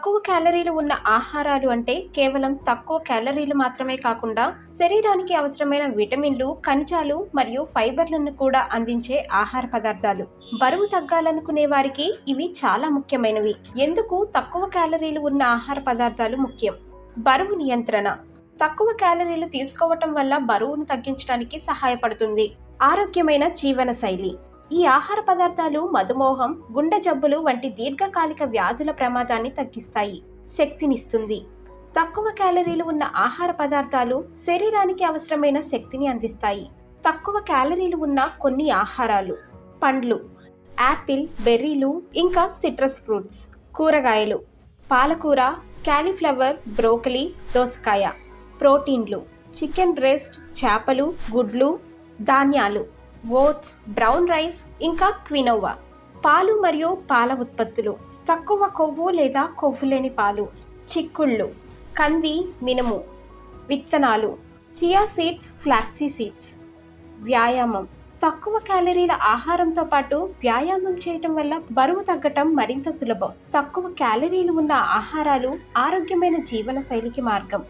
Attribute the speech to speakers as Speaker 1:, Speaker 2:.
Speaker 1: తక్కువ క్యాలరీలు ఉన్న ఆహారాలు అంటే కేవలం తక్కువ క్యాలరీలు మాత్రమే కాకుండా శరీరానికి అవసరమైన విటమిన్లు ఖనిజాలు మరియు ఫైబర్లను కూడా అందించే ఆహార పదార్థాలు. బరువు తగ్గాలనుకునే వారికి ఇవి చాలా ముఖ్యమైనవి. ఎందుకు? తక్కువ క్యాలరీలు ఉన్న ఆహార పదార్థాలు ముఖ్యం. బరువు నియంత్రణ. తక్కువ క్యాలరీలు తీసుకోవటం వల్ల బరువును తగ్గించడానికి సహాయపడుతుంది. ఆరోగ్యమైన జీవన శైలి ఈ ఆహార పదార్థాలు మధుమేహం గుండె జబ్బులు వంటి దీర్ఘకాలిక వ్యాధుల ప్రమాదాన్ని తగ్గిస్తాయి శక్తినిస్తుంది. తక్కువ క్యాలరీలు ఉన్న ఆహార పదార్థాలు శరీరానికి అవసరమైన శక్తిని అందిస్తాయి. తక్కువ క్యాలరీలు ఉన్న కొన్ని ఆహారాలు పండ్లు యాపిల్ బెర్రీలు ఇంకా సిట్రస్ ఫ్రూట్స్ కూరగాయలు పాలకూర క్యాలీఫ్లవర్ బ్రోకలీ దోసకాయ ప్రోటీన్లు చికెన్ బ్రెస్ట్ చేపలు గుడ్లు ధాన్యాలు. ఓట్స్ బ్రౌన్ రైస్ ఇంకా క్వినోవా. పాలు మరియు పాల ఉత్పత్తులు. తక్కువ కొవ్వు లేదా కొవ్వు లేని పాలు. చిక్కుళ్ళు. కంది మినుము. విత్తనాలు. Chia seeds flaxy seeds. వ్యాయామం. తక్కువ క్యాలరీల ఆహారంతో పాటు వ్యాయామం చేయటం వల్ల బరువు తగ్గటం మరింత సులభం. తక్కువ క్యాలరీలు ఉన్న ఆహారాలు ఆరోగ్యమైన జీవన శైలికి మార్గం.